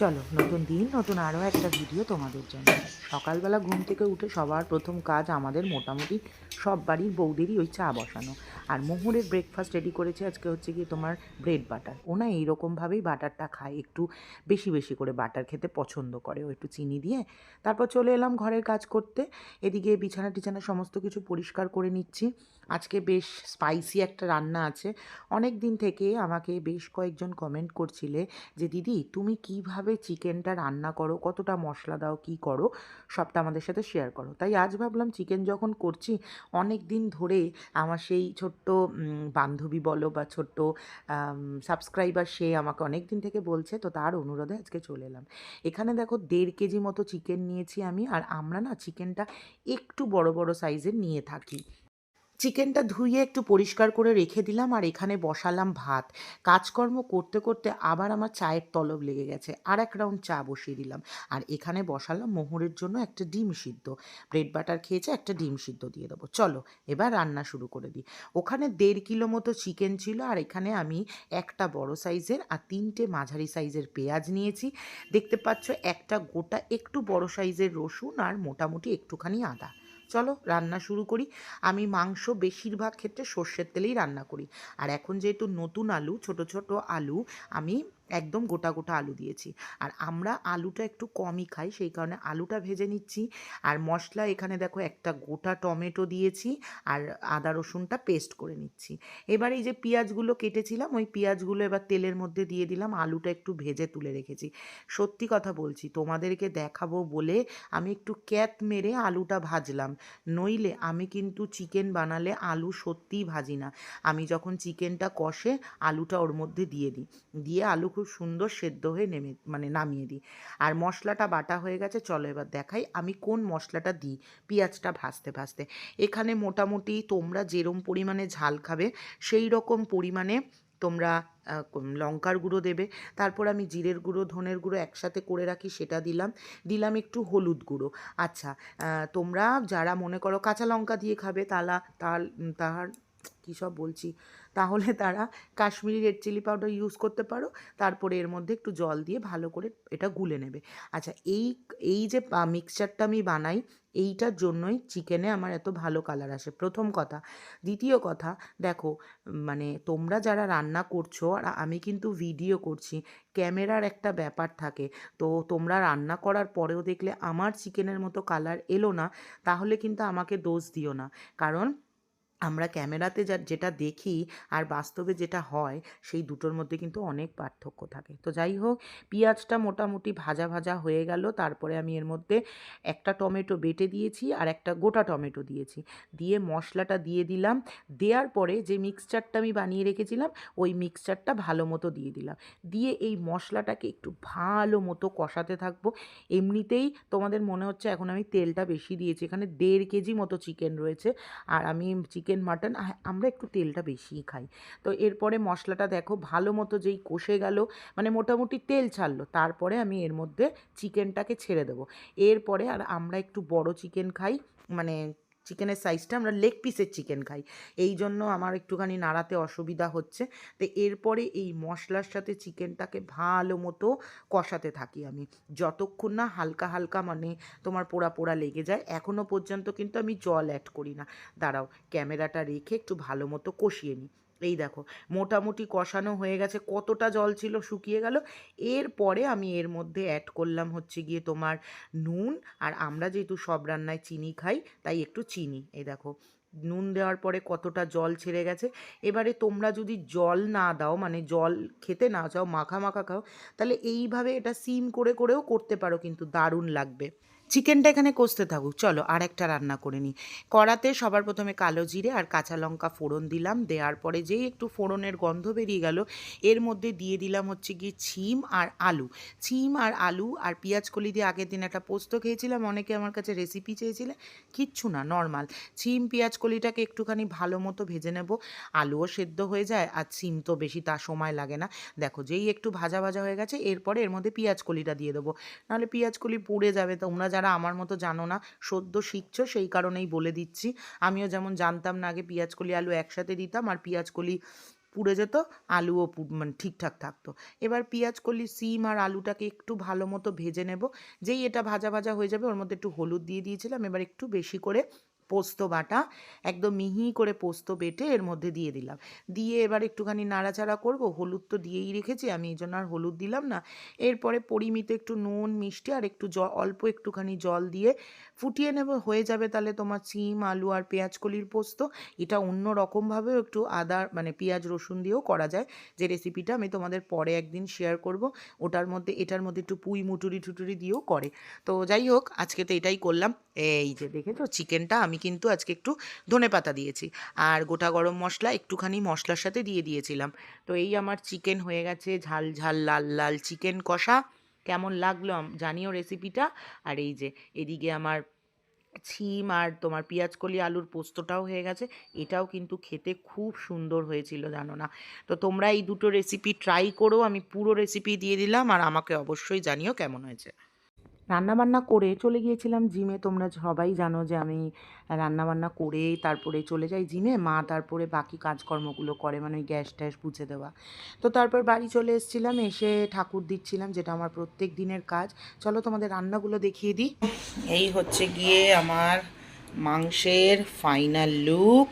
চলো, নতুন দিন, নতুন আরও একটা ভিডিও তোমাদের জন্য। সকালবেলা ঘুম থেকে উঠে সবার প্রথম কাজ আমাদের মোটামুটি সব বাড়ির বৌদেরই ওই চা বসানো। আর মোহরের ব্রেকফাস্ট রেডি করেছে আজকে হচ্ছে কি তোমার ব্রেড বাটার ওনা এইরকমভাবেই বাটারটা খায়, একটু বেশি বেশি করে বাটার খেতে পছন্দ করে, ও একটু চিনি দিয়ে। তারপর চলে এলাম ঘরের কাজ করতে, এদিকে বিছানা টিছানা সমস্ত কিছু পরিষ্কার করে নিচ্ছি। আজকে বেশ স্পাইসি একটা রান্না আছে। অনেক দিন থেকে আমাকে বেশ কয়েকজন কমেন্ট করছিলে যে, দিদি, তুমি কীভাবে চিকেনটা রান্না করো? কতটা মশলা দাও? কি করো? সবটা আমাদের সাথে শেয়ার করো। তাই আজ ভাবলাম চিকেন যখন করছি অনেক দিন ধরে আমার সেই ছোট্ট বান্ধবী বলো বা ছোট্ট সাবস্ক্রাইবার সে আমাকে অনেক দিন থেকে বলছে, তো তার অনুরোধে আজকে চলে এলাম। এখানে দেখো দেড় কেজি মতো চিকেন নিয়েছি আমি, আর আমরা না চিকেনটা একটু বড় বড় সাইজের নিয়ে থাকি। চিকেনটা ধুয়ে একটু পরিষ্কার করে রেখে দিলাম আর এখানে বসালাম ভাত। কাজকর্ম করতে করতে আবার আমার চায়ের তলব লেগে গেছে। আর এক রাউন্ড চা বসিয়ে দিলাম। আর এখানে বসালাম মোহরের জন্য একটা ডিম সিদ্ধ। ব্রেড বাটার খেয়েছে, একটা ডিম সিদ্ধ দিয়ে দেবো। চলো, এবার রান্না শুরু করে দিই। ওখানে দেড় কিলো মতো চিকেন ছিল আর এখানে আমি একটা বড় সাইজের আর তিনটে মাঝারি সাইজের পেঁয়াজ নিয়েছি। দেখতে পাচ্ছ একটা গোটা একটু বড় সাইজের রসুন আর মোটামুটি একটুখানি আদা। চলো রান্না শুরু করি। আমি মাংস বেশিরভাগ ক্ষেত্রে সর্ষের তেলেই রান্না করি। আর এখন যেহেতু নতুন আলু, ছোট ছোট আলু, আমি একদম গোটা গোটা আলু দিয়েছি। আর আমরা আলুটা একটু কমই খাই, সেই কারণে আলুটা ভেজে নিচ্ছি। আর মশলা এখানে দেখো একটা গোটা টমেটো দিয়েছি আর আদা রসুনটা পেস্ট করে নিচ্ছি। এবার এই যে পেঁয়াজগুলো কেটেছিলাম, ওই পেঁয়াজগুলো এবার তেলের মধ্যে দিয়ে দিলাম, আলুটা একটু ভেজে তুলে রেখেছি। সত্যি কথা বলছি, তোমাদেরকে দেখাবো বলে আমি একটু ক্যাত মেরে আলুটা ভাজলাম। নইলে আমি কিন্তু চিকেন বানালে আলু সত্যিই ভাজি না। আমি যখন চিকেনটা কষে আলুটা ওর মধ্যে দিয়ে দিই। দিয়ে আলু খুব সুন্দর সেদ্ধ হয়ে নেমে মানে নামিয়ে দিই। আর মশলাটা বাটা হয়ে গেছে, চলো এবার দেখাই আমি কোন মশলাটা দিই, পেঁয়াজটা ভাজতে ভাজতে। এখানে মোটামুটি তোমরা যেরম পরিমাণে ঝাল খাবে, সেই রকম পরিমাণে তোমরা লঙ্কার গুঁড়ো দেবে। তারপর আমি জিরের গুঁড়ো, ধনের গুঁড়ো একসাথে করে রাখি, সেটা দিলাম। দিলাম একটু হলুদ গুঁড়ো। আচ্ছা তোমরা যারা মনে করো কাঁচা লঙ্কা দিয়ে খাবে, তালা তার তাহার কী সব বলছি? তাহলে তারা Kashmiri red chilli powder use করতে পারো, তারপরে এর মধ্যে একটু জল দিয়ে ভালো করে এটা গুলে নেবে। আচ্ছা এই এই যে মিক্সচারটা আমি বানাই, এইটার জন্যই চিকেনে আমার এত ভালো কালার আসে। প্রথম কথা। দ্বিতীয় কথা, দেখো মানে তোমরা যারা রান্না করছ, আর আমি কিন্তু ভিডিও করছি, ক্যামেরার একটা ব্যাপার থাকে। তো তোমরা রান্না করার পরেও দেখলে আমার চিকেনের মতো কালার এলো না, তাহলে কিন্তু আমাকে দোষ দিও না। কারণ আমরা ক্যামেরাতে যা, যেটা দেখি আর বাস্তবে যেটা হয়, সেই দুটোর মধ্যে কিন্তু অনেক পার্থক্য থাকে। তো যাই হোক, পেঁয়াজটা মোটামুটি ভাজা ভাজা হয়ে গেল। তারপরে আমি এর মধ্যে একটা টমেটো বেটে দিয়েছি আর একটা গোটা টমেটো দিয়েছি। দিয়ে মশলাটা দিয়ে দিলাম। দেওয়ার পরে যে মিক্সচারটা আমি বানিয়ে রেখেছিলাম, ওই মিক্সচারটা ভালো মতো দিয়ে দিলাম। দিয়ে এই মশলাটাকে একটু ভালো মতো কষাতে থাকব। এমনিতেই তোমাদের মনে হচ্ছে এখন আমি তেলটা বেশি দিয়েছি। এখানে দেড় কেজি মতো চিকেন রয়েছে। আর আমি চিকেন মাটন আমরা একটু তেলটা বেশিই খাই। তো এরপরে মশলাটা দেখো, ভালো মতো যেই কষে গেল মানে মোটামুটি তেল ছাড়লো, তারপরে আমি এর মধ্যে চিকেনটাকে ছেড়ে দেবো। এরপরে আর আমরা একটু বড় চিকেন খাই মানে চিকেনের সাইজটা আমরা লেগ পিসের চিকেন খাই। এই জন্য আমার একটুখানি নাড়াতে অসুবিধা হচ্ছে। তো এরপরে এই মশলার সাথে চিকেনটাকে ভালো মতো কষাতে থাকি আমি। যতক্ষণ না হালকা হালকা মানে তোমার পোড়া পোড়া লেগে যায় এখনও পর্যন্ত কিন্তু আমি জল অ্যাড করি না। দাঁড়াও ক্যামেরাটা রেখে একটু ভালো মতো কষিয়ে নিই। এই দেখো, মোটামুটি কষানো হয়ে গেছে, কতটা জল ছিল শুকিয়ে গেল। এরপরে আমি এর মধ্যে অ্যাড করলাম হচ্ছে গিয়ে তোমার নুন, আর আমরা যেহেতু সব রান্নায় চিনি খাই, তাই একটু চিনি। এই দেখো, নুন দেওয়ার পরে কতটা জল ছেড়ে গেছে। এবারে তোমরা যদি জল না দাও মানে জল খেতে না চাও, মাখা মাখা খাও, তাহলে এইভাবে এটা সিম করে করেও করতে পারো, কিন্তু দারুণ লাগবে। চিকেনটা এখানে কষতে থাকুক। চলো আর একটা রান্না করে নিই। কড়াতে সবার প্রথমে কালো জিরে আর কাঁচা লঙ্কা ফোড়ন দিলাম। দেওয়ার পরে যেই একটু ফোড়নের গন্ধ বেরিয়ে গেল, এর মধ্যে দিয়ে দিলাম হচ্ছে কি ছিম আর আলু। ছিম আর আলু আর পেঁয়াজ কলি দিয়ে আগের দিন একটা পোস্ত খেয়েছিলাম। অনেকে আমার কাছে রেসিপি চেয়েছিলে। কিচ্ছু না নর্মাল ছিম, পেঁয়াজ কলিটাকে একটুখানি ভালো মতো ভেজে নেব। আলুও সেদ্ধ হয়ে যায় আর ছিম তো বেশি তা সময় লাগে না। দেখো, যেই একটু ভাজা ভাজা হয়ে গেছে, এরপরে এর মধ্যে পেঁয়াজ কলিটা দিয়ে দেবো। নাহলে পেঁয়াজ কলি পুড়ে যাবে, তোমরা যারা আমার মতো জানো না, সদ্য শিখছো, সেই কারণেই বলে দিচ্ছি। আমিও যেমন জানতাম না আগে পেঁয়াজ, কলি, আলু একসাথে দিতাম, আর পেঁয়াজ, কলি পুড়ে যেত, আলুও মানে ঠিকঠাক থাকতো। এবার পেঁয়াজ, কলি, সিম আর আলুটাকে একটু ভালো মতো ভেজে নেব। যেই এটা ভাজা ভাজা হয়ে যাবে, ওর মধ্যে একটু হলুদ দিয়ে দিয়েছিলাম, এবার একটু বেশি করে পোস্ত বাটা, একদম মিহি করে পোস্ত বেটে এর মধ্যে দিয়ে দিলাম। দিয়ে এবার একটুখানি নাড়াচাড়া করব, হলুদ তো দিয়েই রেখেছি, আমি এই জন্য আর হলুদ দিলাম না। এরপরে পরিমিত একটু নুন, মিষ্টি আর একটু জল অল্প একটুখানি জল দিয়ে ফুটিয়ে নেব, হয়ে যাবে তাহলে তোমার সিম, আলু আর পেঁয়াজ কলির পোস্ত। এটা অন্য রকমভাবেও একটু আদা মানে পেঁয়াজ, রসুন দিয়েও করা যায়। যে রেসিপিটা আমি তোমাদের পরে একদিন শেয়ার করব, ওটার মধ্যে, এটার মধ্যে একটু পুঁই মুটুরি টুটুরি দিয়েও করে। তো যাই হোক, আজকে তো এটাই করলাম। এই যে দেখেছ চিকেনটা আমি কিন্তু আজকে একটু ধনে পাতা দিয়েছি। আর গোটা গরম মশলা একটুখানি মশলার সাথে দিয়ে দিয়েছিলাম। তো এই আমার চিকেন হয়ে গেছে, ঝাল ঝাল, লাল লাল চিকেন কষা। কেমন লাগল জানিও রেসিপিটা আর এই যে, এদিকে আমার ছিম আর তোমার কলি আলুর পোস্তটাও হয়ে গেছে। এটাও কিন্তু খেতে খুব সুন্দর হয়েছিল, জানো না? তো তোমরা এই দুটো রেসিপি ট্রাই করো, আমি পুরো রেসিপি দিয়ে দিলাম, আর আমাকে অবশ্যই জানিও কেমন হয়েছে। রান্নাবান্না করে চলে গিয়েছিলাম জিমে। তোমরা সবাই জানো যে আমি রান্নাবান্না করে তারপরে চলে যাই জিমে। মা তারপরে বাকি কাজকর্মগুলো করে মানে ওই গ্যাস ট্যাস বুঝে দেওয়া। তো তারপর বাড়ি চলে এসেছিলাম, এসে ঠাকুর দিচ্ছিলাম, যেটা আমার প্রত্যেক দিনের কাজ। চলো তোমাদের রান্নাগুলো দেখিয়ে দিই। এই হচ্ছে গিয়ে আমার মাংসের ফাইনাল লুক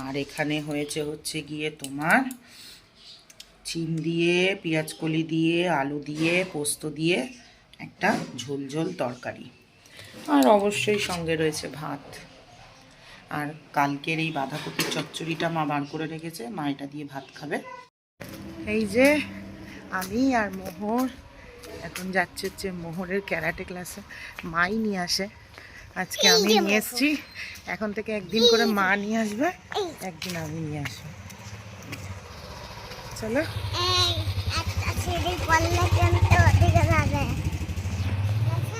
আর এখানে হয়েছে হচ্ছে গিয়ে তোমার চিম দিয়ে, পেঁয়াজ কলি দিয়ে, আলু দিয়ে, পোস্ত দিয়ে। একটা ঝোল ঝোল তরকারি। আর অবশ্যই সঙ্গে রয়েছে ভাত। আর কালকের এই বাঁধাকপির চচ্চড়িটা মা বার করে রেখেছে মা এটা দিয়ে ভাত খাবে। এই যে আমি আর মোহর এখন যাচ্ছে হচ্ছে মোহরের ক্যারাটে ক্লাসে মাই নিয়ে আসে। আজকে আমি নিয়ে এসেছি এখন থেকে একদিন করে মা নিয়ে আসবে একদিন আমি নিয়ে আসব। চলো।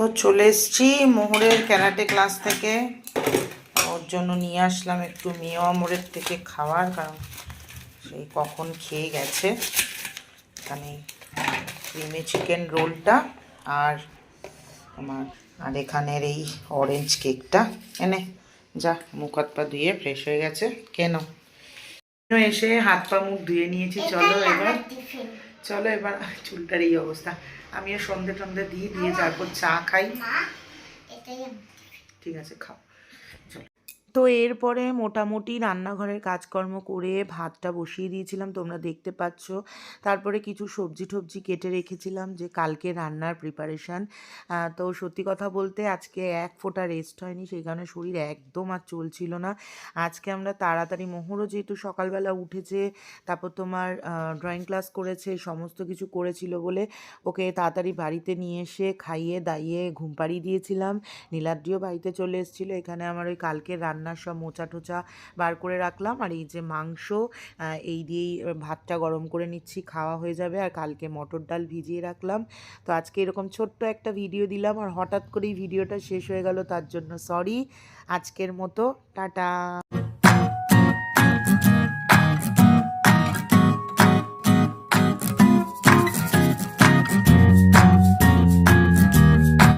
তো চলে এসছি মোহরের ক্যারাটে ক্লাস থেকে। ওর জন্য নিয়ে আসলাম একটু মিয়া মোড়ের থেকে খাওয়ার কারণ সেই কখন খেয়ে গেছে। এখানে ক্রিমি চিকেন রোলটা আর আমার আর এখানের এই অরেঞ্জ কেকটা এনে যা মুখ হাত পা ধুয়ে ফ্রেশ হয়ে গেছে। কেন? এসে হাত পা মুখ ধুয়ে নিয়েছি? চলো এবার চলো এবার চুলটার এই অবস্থা। আমিও সন্ধে টন্ধে দিয়ে দিয়ে তারপর চা খাই। ঠিক আছে খাও। তো এরপরে মোটামুটি রান্নাঘরের কাজকর্ম করে ভাতটা বসিয়ে দিয়েছিলাম, তোমরা দেখতে পাচ্ছ। তারপরে কিছু সবজি টবজি কেটে রেখেছিলাম যে কালকে রান্নার প্রিপারেশান তো সত্যি কথা বলতে আজকে এক ফোঁটা রেস্ট হয়নি, সেই কারণে শরীর একদম আর চলছিল না। আজকে আমরা তাড়াতাড়ি, মোহরও যেহেতু সকালবেলা উঠেছে, তারপর তোমার ড্রয়িং ক্লাস করেছে, সমস্ত কিছু করেছিল বলে ওকে তাড়াতাড়ি বাড়িতে নিয়ে এসে খাইয়ে দাইয়ে ঘুম পাড়িয়ে দিয়েছিলাম। নীলাদ্রিও বাড়িতে চলে এসেছিল, এখানে আমার ওই কালকের রান্নার সব মোচা টোচা বার করে রাখলাম। আর এই যে মাংস এই দিয়েই ভাতটা গরম করে নিচ্ছি, খাওয়া হয়ে যাবে। আর কালকে মটর ডাল ভিজিয়ে রাখলাম। তো আজকে এরকম ছোট্ট একটা ভিডিও দিলাম আর হঠাৎ করেই ভিডিওটা শেষ হয়ে গেল, তার জন্য সরি। আজকের মতো, টাটা।